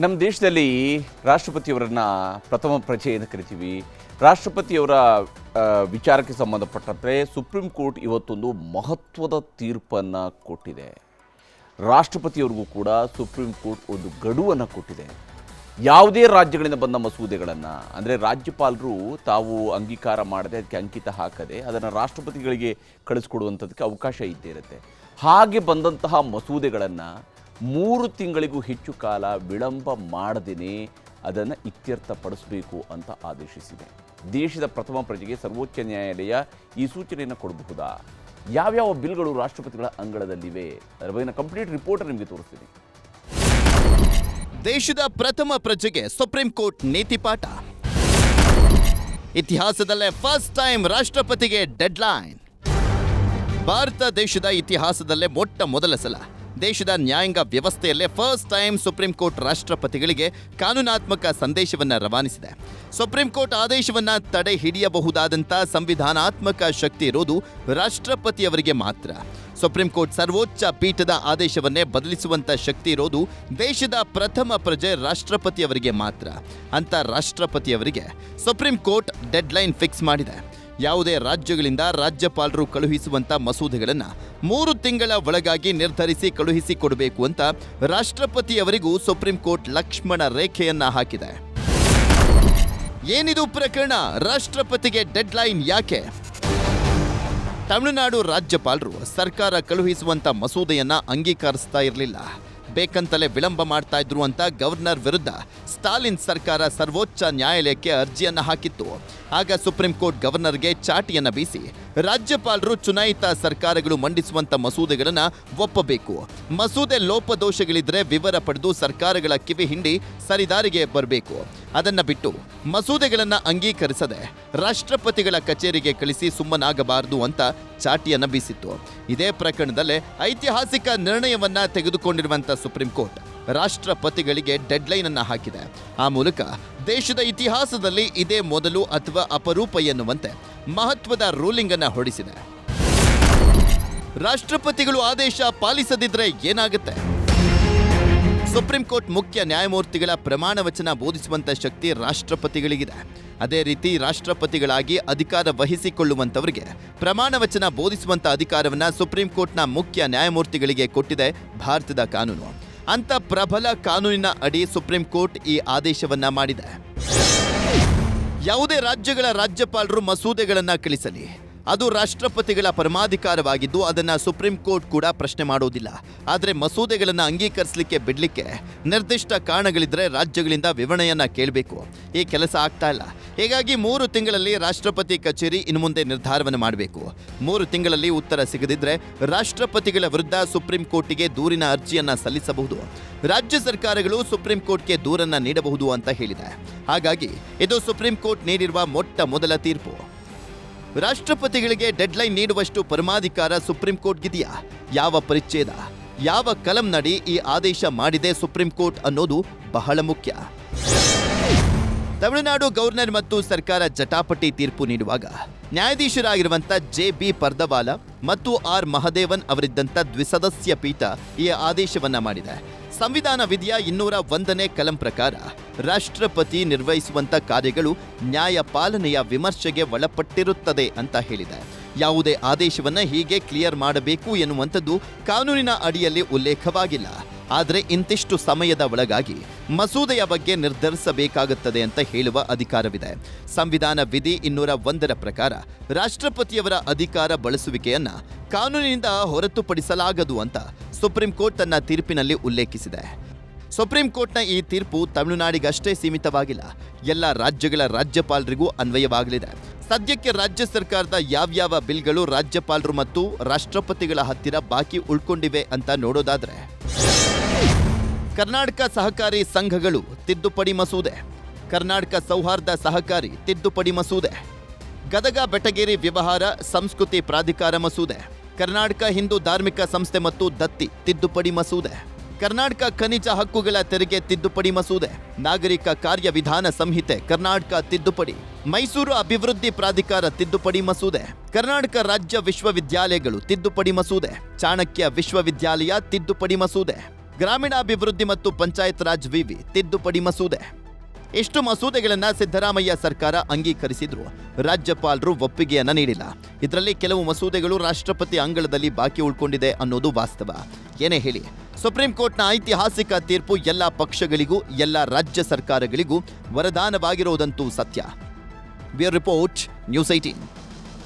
ನಮ್ಮ ದೇಶದಲ್ಲಿ ರಾಷ್ಟ್ರಪತಿಯವರನ್ನ ಪ್ರಥಮ ಪ್ರಜೆ ಎಂದು ಕರಿತೀವಿ. ರಾಷ್ಟ್ರಪತಿಯವರ ವಿಚಾರಕ್ಕೆ ಸಂಬಂಧಪಟ್ಟಂತೆ ಸುಪ್ರೀಂ ಕೋರ್ಟ್ ಇವತ್ತೊಂದು ಮಹತ್ವದ ತೀರ್ಪನ್ನು ಕೊಟ್ಟಿದೆ. ರಾಷ್ಟ್ರಪತಿಯವರಿಗೂ ಕೂಡ ಸುಪ್ರೀಂ ಕೋರ್ಟ್ ಒಂದು ಗಡುವನ್ನು ಕೊಟ್ಟಿದೆ. ಯಾವುದೇ ರಾಜ್ಯಗಳಿಂದ ಬಂದ ಮಸೂದೆಗಳನ್ನು, ಅಂದರೆ ರಾಜ್ಯಪಾಲರು ತಾವು ಅಂಗೀಕಾರ ಮಾಡದೆ ಅದಕ್ಕೆ ಅಂಕಿತ ಹಾಕದೆ ಅದನ್ನು ರಾಷ್ಟ್ರಪತಿಗಳಿಗೆ ಕಳಿಸ್ಕೊಡುವಂಥದ್ದಕ್ಕೆ ಅವಕಾಶ ಇದ್ದೇ ಇರುತ್ತೆ. ಹಾಗೆ ಬಂದಂತಹ ಮಸೂದೆಗಳನ್ನು ಮೂರು ತಿಂಗಳಿಗೂ ಹೆಚ್ಚು ಕಾಲ ವಿಳಂಬ ಮಾಡದೇನೆ ಅದನ್ನು ಇತ್ಯರ್ಥಪಡಿಸಬೇಕು ಅಂತ ಆದೇಶಿಸಿದೆ. ದೇಶದ ಪ್ರಥಮ ಪ್ರಜೆಗೆ ಸರ್ವೋಚ್ಚ ನ್ಯಾಯಾಲಯ ಈ ಸೂಚನೆಯನ್ನು ಕೊಡಬಹುದಾ? ಯಾವ್ಯಾವ ಬಿಲ್ಗಳು ರಾಷ್ಟ್ರಪತಿಗಳ ಅಂಗಳದಲ್ಲಿವೆ? ಅದರ ಬಗ್ಗೆ ಕಂಪ್ಲೀಟ್ ರಿಪೋರ್ಟ್ ನಿಮಗೆ ತೋರಿಸ್ತೀನಿ. ದೇಶದ ಪ್ರಥಮ ಪ್ರಜೆಗೆ ಸುಪ್ರೀಂ ಕೋರ್ಟ್ ನೀತಿ ಪಾಠ. ಇತಿಹಾಸದಲ್ಲೇ ಫಸ್ಟ್ ಟೈಮ್ ರಾಷ್ಟ್ರಪತಿಗೆ ಡೆಡ್ಲೈನ್ ಭಾರತ ದೇಶದ ಇತಿಹಾಸದಲ್ಲೇ ಮೊಟ್ಟ ಮೊದಲ ಸಲ. ದೇಶದ ನ್ಯಾಯಾಂಗ ವ್ಯವಸ್ಥೆಯಲ್ಲೇ ಫಸ್ಟ್ ಟೈಮ್ ಸುಪ್ರೀಂ ಕೋರ್ಟ್ ರಾಷ್ಟ್ರಪತಿಗಳಿಗೆ ಕಾನೂನಾತ್ಮಕ ಸಂದೇಶವನ್ನು ರವಾನಿಸಿದೆ. ಸುಪ್ರೀಂ ಕೋರ್ಟ್ ಆದೇಶವನ್ನು ತಡೆ ಹಿಡಿಯಬಹುದಾದಂಥ ಸಂವಿಧಾನಾತ್ಮಕ ಶಕ್ತಿ ಇರೋದು ರಾಷ್ಟ್ರಪತಿಯವರಿಗೆ ಮಾತ್ರ. ಸುಪ್ರೀಂ ಕೋರ್ಟ್ ಸರ್ವೋಚ್ಚ ಪೀಠದ ಆದೇಶವನ್ನೇ ಬದಲಿಸುವಂಥ ಶಕ್ತಿ ಇರೋದು ದೇಶದ ಪ್ರಥಮ ಪ್ರಜೆ ರಾಷ್ಟ್ರಪತಿಯವರಿಗೆ ಮಾತ್ರ. ಅಂತ ರಾಷ್ಟ್ರಪತಿಯವರಿಗೆ ಸುಪ್ರೀಂ ಕೋರ್ಟ್ ಡೆಡ್ಲೈನ್ ಫಿಕ್ಸ್ ಮಾಡಿದೆ. ಯಾವುದೇ ರಾಜ್ಯಗಳಿಂದ ರಾಜ್ಯಪಾಲರು ಕಳುಹಿಸುವಂಥ ಮಸೂದೆಗಳನ್ನು ಮೂರು ತಿಂಗಳ ಒಳಗಾಗಿ ನಿರ್ಧರಿಸಿ ಕಳುಹಿಸಿ ಕೊಡಬೇಕು ಅಂತ ರಾಷ್ಟ್ರಪತಿಯವರಿಗೂ ಸುಪ್ರೀಂ ಕೋರ್ಟ್ ಲಕ್ಷ್ಮಣ ರೇಖೆಯನ್ನ ಹಾಕಿದೆ. ಏನಿದು ಪ್ರಕರಣ? ರಾಷ್ಟ್ರಪತಿಗೆ ಡೆಡ್ಲೈನ್ ಯಾಕೆ? ತಮಿಳುನಾಡು ರಾಜ್ಯಪಾಲರು ಸರ್ಕಾರ ಕಳುಹಿಸುವಂತ ಮಸೂದೆಯನ್ನ ಅಂಗೀಕರಿಸ್ತಾ ಇರಲಿಲ್ಲ. ಬೇಕಂತಲೇ ವಿಳಂಬ ಮಾಡ್ತಾ ಇದ್ರು ಅಂತ ಗವರ್ನರ್ ವಿರುದ್ಧ ಸ್ಟಾಲಿನ್ ಸರ್ಕಾರ ಸರ್ವೋಚ್ಚ ನ್ಯಾಯಾಲಯಕ್ಕೆ ಅರ್ಜಿಯನ್ನ ಹಾಕಿತ್ತು. ಆಗ ಸುಪ್ರೀಂ ಕೋರ್ಟ್ ಗವರ್ನರ್ಗೆ ಚಾಟಿಯನ್ನ ಬೀಸಿ ರಾಜ್ಯಪಾಲರು ಚುನಾಯಿತ ಸರ್ಕಾರಗಳು ಮಂಡಿಸುವಂತ ಮಸೂದೆಗಳನ್ನ ಒಪ್ಪಬೇಕು. ಮಸೂದೆ ಲೋಪದೋಷಗಳಿದ್ರೆ ವಿವರ ಪಡೆದು ಸರ್ಕಾರಗಳ ಕಿವಿ ಹಿಂಡಿ ಸರಿದಾರಿಗೆ ಬರಬೇಕು. ಅದನ್ನ ಬಿಟ್ಟು ಮಸೂದೆಗಳನ್ನ ಅಂಗೀಕರಿಸದೆ ರಾಷ್ಟ್ರಪತಿಗಳ ಕಚೇರಿಗೆ ಕಳಿಸಿ ಸುಮ್ಮನಾಗಬಾರದು ಅಂತ ಚಾಟಿಯನ್ನ ಬೀಸಿತ್ತು. ಇದೇ ಪ್ರಕರಣದಲ್ಲೇ ಐತಿಹಾಸಿಕ ನಿರ್ಣಯವನ್ನ ತೆಗೆದುಕೊಂಡಿರುವಂತ ಸುಪ್ರೀಂ ಕೋರ್ಟ್ ರಾಷ್ಟ್ರಪತಿಗಳಿಗೆ ಡೆಡ್ಲೈನ್ ಅನ್ನ ಹಾಕಿದೆ. ಆ ಮೂಲಕ ದೇಶದ ಇತಿಹಾಸದಲ್ಲಿ ಇದೇ ಮೊದಲು ಅಥವಾ ಅಪರೂಪ ಎನ್ನುವಂತೆ ಮಹತ್ವದ ರೂಲಿಂಗ್ ಅನ್ನು ಹೊರಡಿಸಿದೆ ರಾಷ್ಟ್ರಪತಿಗಳು ಆದೇಶ ಪಾಲಿಸದಿದ್ರೆ ಏನಾಗುತ್ತೆ? ಸುಪ್ರೀಂ ಕೋರ್ಟ್ ಮುಖ್ಯ ನ್ಯಾಯಮೂರ್ತಿಗಳ ಪ್ರಮಾಣ ವಚನ ಬೋಧಿಸುವಂತ ಶಕ್ತಿ ರಾಷ್ಟ್ರಪತಿಗಳಿಗಿದೆ. ಅದೇ ರೀತಿ ರಾಷ್ಟ್ರಪತಿಗಳಾಗಿ ಅಧಿಕಾರ ವಹಿಸಿಕೊಳ್ಳುವಂತವರಿಗೆ ಪ್ರಮಾಣ ವಚನ ಬೋಧಿಸುವಂಥ ಅಧಿಕಾರವನ್ನು ಸುಪ್ರೀಂ ಕೋರ್ಟ್ನ ಮುಖ್ಯ ನ್ಯಾಯಮೂರ್ತಿಗಳಿಗೆ ಕೊಟ್ಟಿದೆ ಭಾರತದ ಕಾನೂನು. ಅಂತ ಪ್ರಬಲ ಕಾನೂನಿನ ಅಡಿ ಸುಪ್ರೀಂ ಕೋರ್ಟ್ ಈ ಆದೇಶವನ್ನ ಮಾಡಿದೆ. ಯಾವುದೇ ರಾಜ್ಯಗಳ ರಾಜ್ಯಪಾಲರು ಮಸೂದೆಗಳನ್ನ ಕಳಿಸಲಿ. ಅದು ರಾಷ್ಟ್ರಪತಿಗಳ ಪರಮಾಧಿಕಾರವಾಗಿದ್ದು, ಅದನ್ನು ಸುಪ್ರೀಂ ಕೋರ್ಟ್ ಕೂಡ ಪ್ರಶ್ನೆ ಮಾಡೋದಿಲ್ಲ. ಆದರೆ ಮಸೂದೆಗಳನ್ನು ಅಂಗೀಕರಿಸಲಿಕ್ಕೆ, ಬಿಡಲಿಕ್ಕೆ ನಿರ್ದಿಷ್ಟ ಕಾರಣಗಳಿದ್ರೆ ರಾಜ್ಯಗಳಿಂದ ವಿವರಣೆಯನ್ನು ಕೇಳಬೇಕು. ಈ ಕೆಲಸ ಆಗ್ತಾ ಇಲ್ಲ. ಹೀಗಾಗಿ ಮೂರು ತಿಂಗಳಲ್ಲಿ ರಾಷ್ಟ್ರಪತಿ ಕಚೇರಿ ಇನ್ನು ಮುಂದೆ ನಿರ್ಧಾರವನ್ನು ಮಾಡಬೇಕು. ಮೂರು ತಿಂಗಳಲ್ಲಿ ಉತ್ತರ ಸಿಗದಿದ್ರೆ ರಾಷ್ಟ್ರಪತಿಗಳ ವಿರುದ್ಧ ಸುಪ್ರೀಂ ಕೋರ್ಟಿಗೆ ದೂರಿನ ಅರ್ಜಿಯನ್ನು ಸಲ್ಲಿಸಬಹುದು. ರಾಜ್ಯ ಸರ್ಕಾರಗಳು ಸುಪ್ರೀಂ ಕೋರ್ಟ್ಗೆ ದೂರನ್ನು ನೀಡಬಹುದು ಅಂತ ಹೇಳಿದೆ. ಹಾಗಾಗಿ ಇದು ಸುಪ್ರೀಂ ಕೋರ್ಟ್ ನೀಡಿರುವ ಮೊಟ್ಟ ಮೊದಲ ತೀರ್ಪು. ರಾಷ್ಟ್ರಪತಿಗಳಿಗೆ ಡೆಡ್ಲೈನ್ ನೀಡುವಷ್ಟು ಪರಮಾಧಿಕಾರ ಸುಪ್ರೀಂ ಕೋರ್ಟ್ಗಿದೆಯಾ ಯಾವ ಪರಿಚ್ಛೇದ? ಯಾವ ಕಲಂ ನಡಿ ಈ ಆದೇಶ ಮಾಡಿದೆ ಸುಪ್ರೀಂ ಕೋರ್ಟ್ ಅನ್ನೋದು ಬಹಳ ಮುಖ್ಯ. ತಮಿಳುನಾಡು ಗವರ್ನರ್ ಮತ್ತು ಸರ್ಕಾರ ಜಟಾಪಟಿ ತೀರ್ಪು ನೀಡುವಾಗ ನ್ಯಾಯಾಧೀಶರಾಗಿರುವಂತ ಜೆ ಬಿ ಪರ್ದವಾಲ ಮತ್ತು ಆರ್ ಮಹದೇವನ್ ಅವರಿದ್ದಂಥ ದ್ವಿಸದಸ್ಯ ಪೀಠ ಈ ಆದೇಶವನ್ನ ಮಾಡಿದೆ. ಸಂವಿಧಾನ ವಿಧಿಯ ಇನ್ನೂರ ಒಂದನೇ ಕಲಂ ಪ್ರಕಾರ ರಾಷ್ಟ್ರಪತಿ ನಿರ್ವಹಿಸುವಂಥ ಕಾರ್ಯಗಳು ನ್ಯಾಯಪಾಲನೆಯ ವಿಮರ್ಶೆಗೆ ಒಳಪಟ್ಟಿರುತ್ತದೆ ಅಂತ ಹೇಳಿದೆ. ಯಾವುದೇ ಆದೇಶವನ್ನು ಹೀಗೆ ಕ್ಲಿಯರ್ ಮಾಡಬೇಕು ಎನ್ನುವಂಥದ್ದು ಕಾನೂನಿನ ಅಡಿಯಲ್ಲಿ ಉಲ್ಲೇಖವಾಗಿಲ್ಲ. ಆದರೆ ಇಂತಿಷ್ಟು ಸಮಯದ ಒಳಗಾಗಿ ಮಸೂದೆಯ ಬಗ್ಗೆ ನಿರ್ಧರಿಸಬೇಕಾಗುತ್ತದೆ ಅಂತ ಹೇಳುವ ಅಧಿಕಾರವಿದೆ. ಸಂವಿಧಾನ ವಿಧಿ ಇನ್ನೂರ ಒಂದರ ಪ್ರಕಾರ ರಾಷ್ಟ್ರಪತಿಯವರ ಅಧಿಕಾರ ಬಳಸುವಿಕೆಯನ್ನ ಕಾನೂನಿನಿಂದ ಹೊರತುಪಡಿಸಲಾಗದು ಅಂತ ಸುಪ್ರೀಂ ಕೋರ್ಟ್ ತನ್ನ ತೀರ್ಪಿನಲ್ಲಿ ಉಲ್ಲೇಖಿಸಿದೆ. ಸುಪ್ರೀಂ ಕೋರ್ಟ್ನ ಈ ತೀರ್ಪು ತಮಿಳುನಾಡಿಗಷ್ಟೇ ಸೀಮಿತವಾಗಿಲ್ಲ. ಎಲ್ಲ ರಾಜ್ಯಗಳ ರಾಜ್ಯಪಾಲರಿಗೂ ಅನ್ವಯವಾಗಲಿದೆ. ಸದ್ಯಕ್ಕೆ ರಾಜ್ಯ ಸರ್ಕಾರದ ಯಾವ್ಯಾವ ಬಿಲ್ಗಳು ರಾಜ್ಯಪಾಲರು ಮತ್ತು ರಾಷ್ಟ್ರಪತಿಗಳ ಹತ್ತಿರ ಬಾಕಿ ಉಳ್ಕೊಂಡಿವೆ ಅಂತ ನೋಡೋದಾದ್ರೆ ಕರ್ನಾಟಕ ಸಹಕಾರಿ ಸಂಘಗಳು ತಿದ್ದುಪಡಿ ಮಸೂದೆ. ಕರ್ನಾಟಕ ಸೌಹಾರ್ದ ಸಹಕಾರಿ ತಿದ್ದುಪಡಿ ಮಸೂದೆ. ಗದಗ ಬೆಟಗೇರಿ ವ್ಯವಹಾರ ಸಂಸ್ಕೃತಿ ಪ್ರಾಧಿಕಾರ ಮಸೂದೆ. ಕರ್ನಾಟಕ ಹಿಂದೂ ಧಾರ್ಮಿಕ ಸಂಸ್ಥೆ ಮತ್ತು ದತ್ತಿ ತಿದ್ದುಪಡಿ ಮಸೂದೆ. ಕರ್ನಾಟಕ ಖನಿಜ ಹಕ್ಕುಗಳ ತೆರಿಗೆ ತಿದ್ದುಪಡಿ ಮಸೂದೆ. ನಾಗರಿಕ ಕಾರ್ಯವಿಧಾನ ಸಂಹಿತೆ ಕರ್ನಾಟಕ ತಿದ್ದುಪಡಿ. ಮೈಸೂರು ಅಭಿವೃದ್ಧಿ ಪ್ರಾಧಿಕಾರ ತಿದ್ದುಪಡಿ ಮಸೂದೆ. ಕರ್ನಾಟಕ ರಾಜ್ಯ ವಿಶ್ವವಿದ್ಯಾಲಯಗಳು ತಿದ್ದುಪಡಿ ಮಸೂದೆ. ಚಾಣಕ್ಯ ವಿಶ್ವವಿದ್ಯಾಲಯ ತಿದ್ದುಪಡಿ ಮಸೂದೆ. ಗ್ರಾಮೀಣಾಭಿವೃದ್ಧಿ ಮತ್ತು ಪಂಚಾಯತ್ ರಾಜ್ ವಿವಿ ತಿದ್ದುಪಡಿ ಮಸೂದೆ. ಇಷ್ಟು ಮಸೂದೆಗಳನ್ನು ಸಿದ್ದರಾಮಯ್ಯ ಸರ್ಕಾರ ಅಂಗೀಕರಿಸಿದ್ರು. ರಾಜ್ಯಪಾಲರು ಒಪ್ಪಿಗೆಯನ್ನ ನೀಡಿಲ್ಲ. ಇದರಲ್ಲಿ ಕೆಲವು ಮಸೂದೆಗಳು ರಾಷ್ಟ್ರಪತಿ ಅಂಗಳದಲ್ಲಿ ಬಾಕಿ ಉಳ್ಕೊಂಡಿದೆ ಅನ್ನೋದು ವಾಸ್ತವ. ಏನೇ ಹೇಳಿ, ಸುಪ್ರೀಂ ಕೋರ್ಟ್ನ ಐತಿಹಾಸಿಕ ತೀರ್ಪು ಎಲ್ಲ ಪಕ್ಷಗಳಿಗೂ, ಎಲ್ಲ ರಾಜ್ಯ ಸರ್ಕಾರಗಳಿಗೂ ವರದಾನವಾಗಿರೋದಂತೂ ಸತ್ಯ. Report, news eighteen